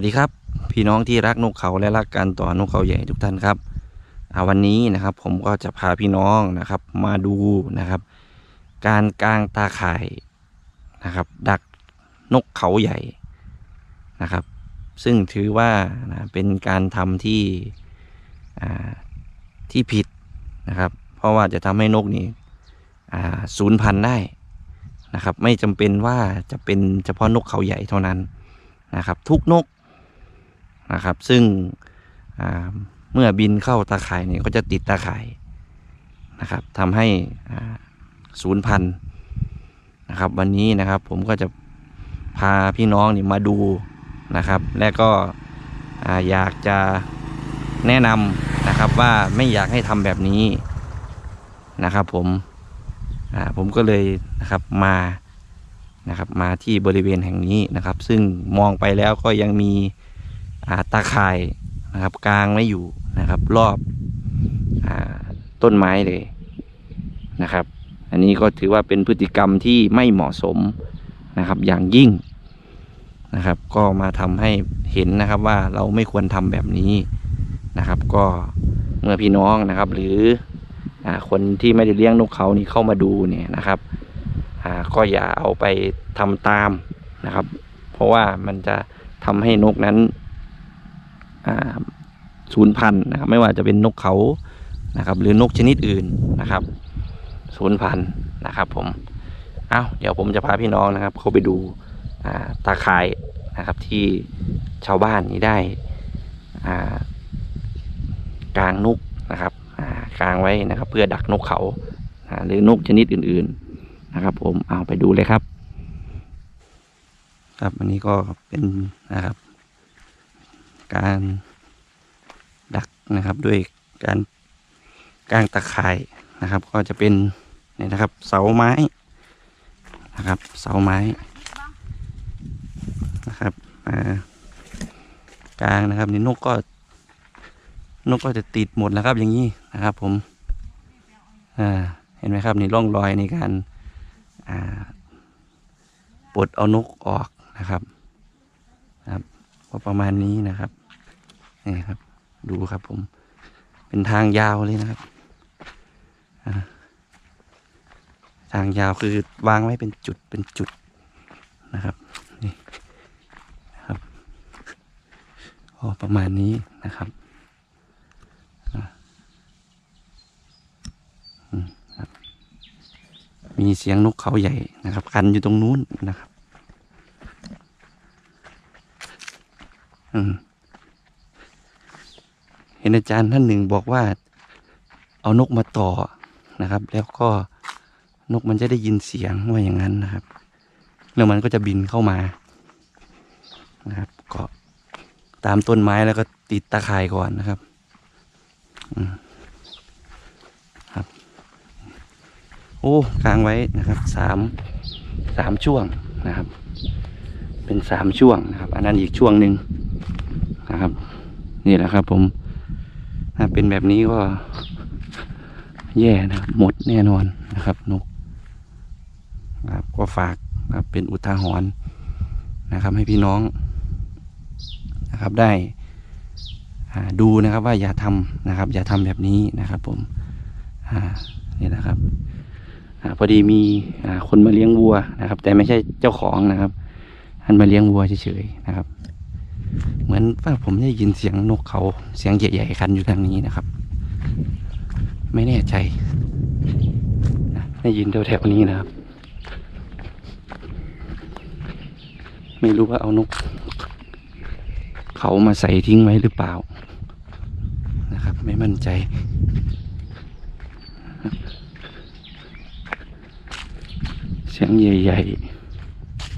วัสดีครับ พี่น้องที่รักนกเขาและรักการต่อนกเขาใหญ่ทุกท่านครับวันนี้นะครับผมก็จะพาพี่น้องนะครับ มาดูนะครับ การกางตาข่ายนะครับ ดักนกเขาใหญ่นะครับ ซึ่งถือว่านะเป็นการทำที่อ่าที่ผิดนะครับ เพราะว่าจะทำให้นกนี่อ่าสูญพันธุ์ได้นะครับ ไม่จำเป็นว่าจะเป็นเฉพาะนกเขาใหญ่เท่านั้นนะครับทุกนก นะครับ ซึ่งเมื่อบินเข้าตาข่ายเนี่ยก็จะติดตาข่ายนะครับทำให้ศูนย์พันนะครับ วันนี้นะครับผมก็จะพาพี่น้องนี่มาดูนะครับ และก็อ่าอยากจะแนะนำนะครับว่าไม่อยากให้ทำแบบนี้นะครับ ผมผมก็เลยนะครับมานะครับมาที่บริเวณแห่งนี้นะครับ ซึ่งมองไปแล้วก็ยังมี ตาข่ายนะครับ กลางไม่อยู่นะครับ รอบอาต้นไม้เลยนะครับ อันนี้ก็ถือว่าเป็นพฤติกรรมที่ไม่เหมาะสมนะครับ อย่างยิ่งนะครับ ก็มาทำให้เห็นนะครับว่าเราไม่ควรทำแบบนี้นะครับ ก็เมื่อพี่น้องนะครับ หรืออคนที่ไม่ได้เลี้ยงนกเขานี่เข้ามาดูเนี่ยนะครับก็อย่าเอาไปทำตามนะครับ เพราะว่ามันจะทำให้นกนั้น สูญพันธุ์นะครับไม่ว่าจะเป็นนกเขานะครับ หรือนกชนิดอื่นนะครับสูญพันธุ์นะครับ ผมเอาเดี๋ยวผมจะพาพี่น้องนะครับ เข้าไปดูาตาข่ายนะครับที่ชาวบ้านนี้ได้อ่ากางนกนะครับอ่างไว้นะครับ เพื่อดักนกเขาาหรือนกชนิดอื่น ๆนะครับ ผมเอาไปดูเลยครับครับอันนี้ก็เป็นนะครับ การ ดักนะครับ ด้วยการกางตะข่ายนะครับ ก็จะเป็นนี่นะครับ เสาไม้นะครับ เสาไม้นะครับอ่ากลางนะครับนี่นกก็นกก็จะติดหมดแล้วครับอย่างนี้นะครับ ผมอ่าเห็นไหมครับนี่ร่องรอยในการอ่าปลดเอานกออกนะครับครับก็ประมาณนี้นะครับนี่ครับ ดูครับผม เป็นทางยาวเลยนะครับ ทางยาวคือวางไว้เป็นจุดเป็นจุดนะครับ นี่นะครับก็ประมาณนี้นะครับมีเสียงนกเขาใหญ่นะครับ กันอยู่ตรงนู้นนะครับ อืม เห็นอาจารย์ท่านหนึ่งบอกว่าเอานกมาต่อนะครับ แล้วก็นกมันจะได้ยินเสียงว่าอย่างนั้นนะครับ แล้วมันก็จะบินเข้ามานะครับเกาะตามต้นไม้แล้วก็ติดตาข่ายก่อนนะครับอืมโอ้กลางไว้นะครับสามสามช่วงนะครับ เป็นสามช่วงนะครับ อันนั้นอีกช่วงหนึ่งนะครับ นี่แหละครับผม ถ้าเป็นแบบนี้ก็แย่นะหมดแน่นอนนะครับนกนะครับก็ฝากนะครับเป็นอุทาหรณ์นะครับ ให้พี่น้องนะครับได้ดูนะครับว่าอย่าทำนะครับ อย่าทำแบบนี้นะครับผมนี่นะครับอพอดีมีคนมาเลี้ยงวัวนะครับ แต่ไม่ใช่เจ้าของนะครับท่านมาเลี้ยงวัวเฉยๆนะครับ อนว่าผมได้ยินเสียงนกเขาเสียงใหญ่ๆคันอยู่ทางนี้นะครับ ไม่แน่ใจนะได้ยินแถวๆนี้นะครับ ไม่รู้ว่าเอานก เขามาใส่ทิ้งไว้หรือเปล่านะครับ ไม่มั่นใจเสียงใหญ่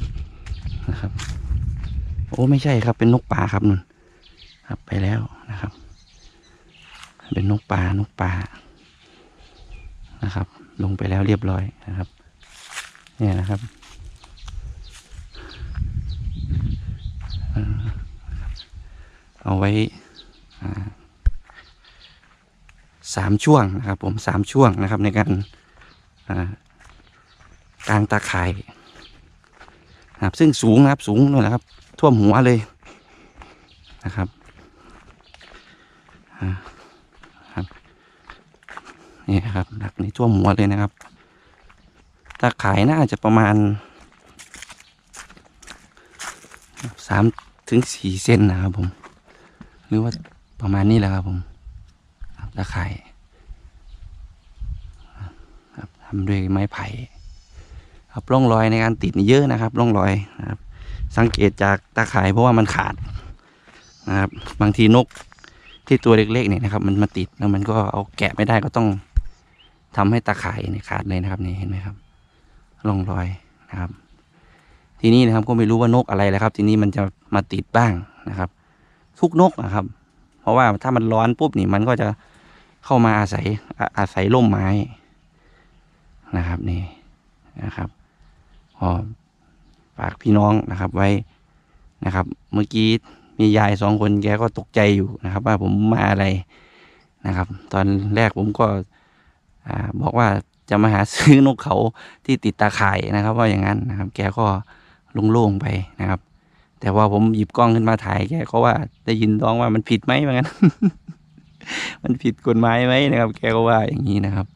ๆ นะครับ โอ้ไม่ใช่ครับ เป็นนกป่าครับนุ่นครับไปแล้วนะครับ เป็นนกป่านกป่านะครับ ลงไปแล้วเรียบร้อยนะครับ เนี่ยนะครับเอาไว้สามช่วงนะครับ ผมสามช่วงนะครับ ในการกลางตาข่ายครับซึ่งสูงนะครับ สูงนู่นนะครับ ท่วมหัวเลยนะครับครับนี่ครับหนักในช่วงหัวเลยนะครับตาขายน่าจะประมาณสามถึงสี่เซนนะครับผม หรือว่าประมาณนี้แหละครับผมตาข่ายครับทำด้วยไม้ไผ่ครับร่องรอยในการติดเยอะนะครับร่องรอยนะครับ สังเกตจากตาข่ายเพราะว่ามันขาดนะครับ บางทีนกที่ตัวเล็กๆเนี่ยนะครับ มันมาติดแล้วมันก็เอาแกะไม่ได้ก็ต้องทำให้ตาข่ายเนี่ยขาดเลยนะครับนี่เห็นไหมครับร่องรอยนะครับ ทีนี้นะครับก็ไม่รู้ว่านกอะไรแล้วครับ ทีนี้มันจะมาติดบ้างนะครับ ทุกนกนะครับ เพราะว่าถ้ามันร้อนปุ๊บนี่มันก็จะเข้ามาอาศัยอาอาศัยร่มไม้นะครับนี่นะครับพอ ฝากพี่น้องนะครับไว้นะครับ เมื่อกี้มียายสองคนแกก็ตกใจอยู่นะครับ ว่าผมมาอะไรนะครับ ตอนแรกผมก็บอกว่าจะมาหาซื้อนกเขาที่ติดตาข่ายนะครับ ว่าอย่างนั้นนะครับ แกก็โล่งๆไปนะครับ แต่ว่าผมหยิบกล้องขึ้นมาถ่ายแกก็ว่าได้ยินร้องว่ามันผิดไหมเหมือนกันมันผิดกฎหมายไหมนะครับ แกก็ว่าอย่างนี้นะครับ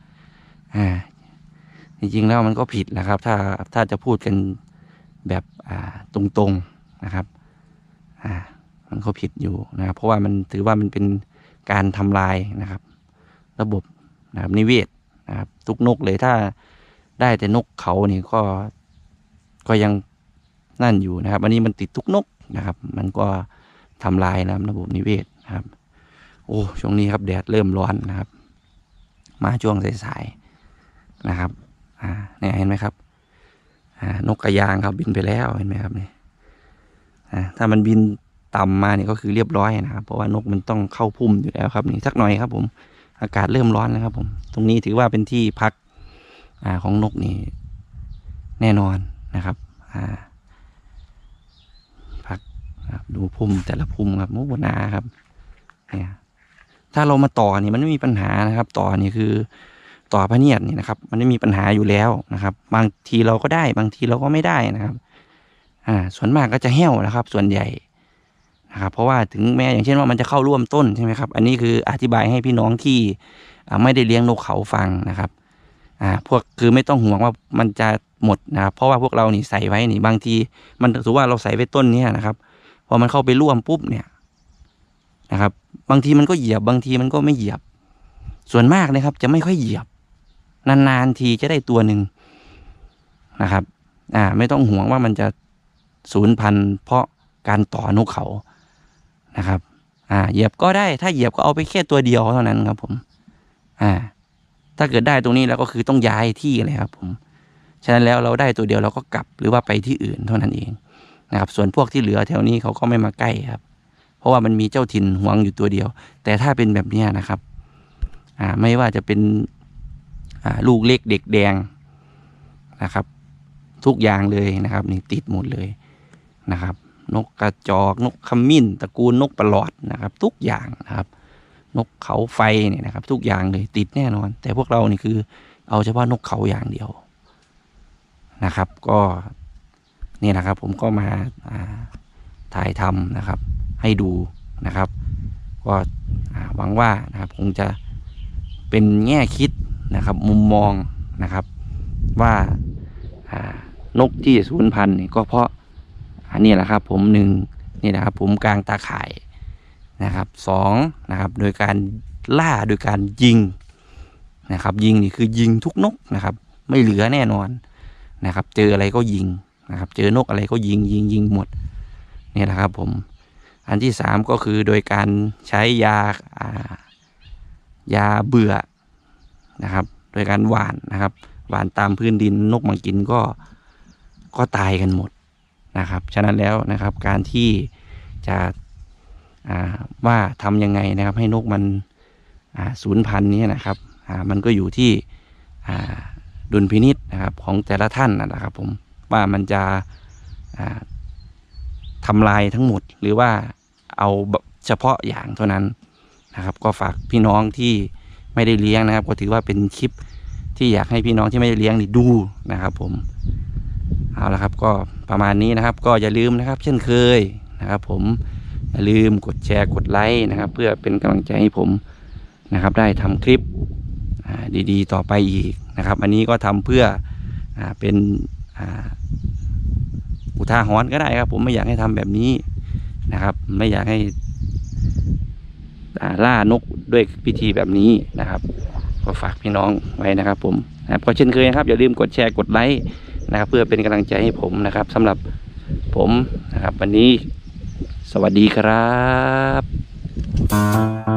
อ่า จริงๆแล้วมันก็ผิดนะครับ ถ้าถ้าจะพูดกัน แบบตรงๆนะครับมันก็ผิดอยู่นะครับ เพราะว่ามันถือว่ามันเป็นการทำลายนะครับ ระบบนะครับนิเวศนะครับ ทุกนกเลยถ้าได้แต่นกเขานี่ก็ก็ยังนั่นอยู่นะครับ อันนี้มันติดทุกนกนะครับ มันก็ทำลายนะครับระบบนิเวศนะครับ โอ้ช่วงนี้ครับแดดเริ่มร้อนนะครับ มาช่วงสายๆนะครับ อ่าเนี่ยเห็นไหมครับ นกกระยางครับบินไปแล้วเห็นไหมครับเนี่ยถ้ามันบินต่ำมาเนี่ยก็คือเรียบร้อยนะครับ เพราะว่านกมันต้องเข้าพุ่มอยู่แล้วครับนี่สักหน่อยครับ ผม อากาศเริ่มร้อนแล้วครับ ผม ตรงนี้ถือว่าเป็นที่พักอ่าของนกนี่แน่นอนนะครับอ่าครับดูพุ่มแต่ละพุ่มครับโอ้โหหนาครับ เนี่ย ถ้าเรามาต่อนี่มันไม่มีปัญหานะครับ ต่อนี่คือ ต่อพระเนียดนี่นะครับ มันไม่มีปัญหาอยู่แล้วนะครับ บางทีเราก็ได้ บางทีเราก็ไม่ได้นะครับ อ่า ส่วนมากก็จะแห้วนะครับ ส่วนใหญ่นะครับ เพราะว่าถึงแม้อย่างเช่นว่ามันจะเข้าร่วมต้นใช่ไหมครับ อันนี้คืออธิบายให้พี่น้องที่ไม่ได้เลี้ยงนกเขาฟังนะครับ อ่า พวกคือไม่ต้องห่วงว่ามันจะหมดนะครับ เพราะว่าพวกเรานี่ใส่ไว้นี่บางที มันถือว่าเราใส่ไว้ต้นนี้นะครับพอมันเข้าไปร่วมปุ๊บเนี่ยนะครับ บางทีมันก็เหยียบบางทีมันก็ไม่เหยียบ ส่วนมากนะครับ จะไม่ค่อยเหยียบ นานๆทีจะได้ตัวหนึ่งนะครับ อ่า ไม่ต้องห่วงว่ามันจะสูญพันธุ์เพราะการต่อนกเขานะครับ อ่า เหยียบก็ได้ถ้าเหยียบก็เอาไปแค่ตัวเดียวเท่านั้นครับผม อ่า ถ้าเกิดได้ตรงนี้แล้วก็คือต้องย้ายที่เลยครับ ผม ฉะนั้นแล้วเราได้ตัวเดียวเราก็กลับหรือว่าไปที่อื่นเท่านั้นเองนะครับ ส่วนพวกที่เหลือแถวนี้เขาก็ไม่มาใกล้ครับ เพราะว่ามันมีเจ้าถิ่นหวงอยู่ตัวเดียว แต่ถ้าเป็นแบบเนี้นะครับ อ่า ไม่ว่าจะเป็น ลูกเล็กเด็กแดงนะครับ ทุกอย่างเลยนะครับ นี่ติดหมดเลยนะครับ นกกระจอกนกขมิ้นตระกูลนกประหลอดนะครับ ทุกอย่างนะครับ นกเขาไฟเนี่ยนะครับ ทุกอย่างเลยติดแน่นอน แต่พวกเรานี่คือ เอาเฉพาะนกเขาอย่างเดียวนะครับ ก็นี่นะครับ ผมก็มาถ่ายทำนะครับ ให้ดูนะครับ ก็หวังว่านะครับคงจะเป็นแง่คิด นะครับมุมมองนะครับว่านกที่สูญพันธุ์นี่ก็เพราะอันนี้แหละครับผมหนึ่งนี่นะครับผมกลางตาข่ายนะครับสองนะครับโดยการล่าโดยการยิงนะครับยิงนี่คือยิงทุกนกนะครับ ไม่เหลือแน่นอนนะครับ เจออะไรก็ยิงนะครับ เจอนกอะไรก็ยิงยิงยิงหมดนี่แหละครับผมอันที่สามก็คือโดยการใช้ยาายาเบื่อ นะครับ โดยการหว่านนะครับ หว่านตามพื้นดินนกมากินก็ก็ตายกันหมดนะครับ ฉะนั้นแล้วนะครับการที่จะว่าทำยังไงนะครับ ให้นกมันอ่าสูญพันธุ์นี้นะครับมันก็อยู่ที่ดุลพินิษนะครับของแต่ละท่านนะครับ ผมว่ามันจะอ่าทำลายทั้งหมดหรือว่าเอาเฉพาะอย่างเท่านั้นนะครับ ก็ฝากพี่น้องที่ ไม่ได้เลี้ยงนะครับ ก็ถือว่าเป็นคลิปที่อยากให้พี่น้องที่ไม่ได้เลี้ยงนี่ดูนะครับ ผมเอาละครับก็ประมาณนี้นะครับ ก็อย่าลืมนะครับ เช่นเคยนะครับ ผมอย่าลืมกดแชร์กดไลค์นะครับ เพื่อเป็นกำลังใจให้ผมนะครับ ได้ทำคลิปดีๆ ต่อไปอีกนะครับ อันนี้ก็ทำเพื่ออเป็นอุทาหรณ์ก็ได้ครับ ผมไม่อยากให้ทำแบบนี้นะครับ ไม่อยากให้ ล่านกด้วยพิธีแบบนี้นะครับ ก็ฝากพี่น้องไว้นะครับ ผมนะครับก็เช่นเคยนะครับอย่าลืมกดแชร์กดไลค์นะครับ เพื่อเป็นกำลังใจให้ผมนะครับสำหรับผมนะครับ วันนี้สวัสดีครับ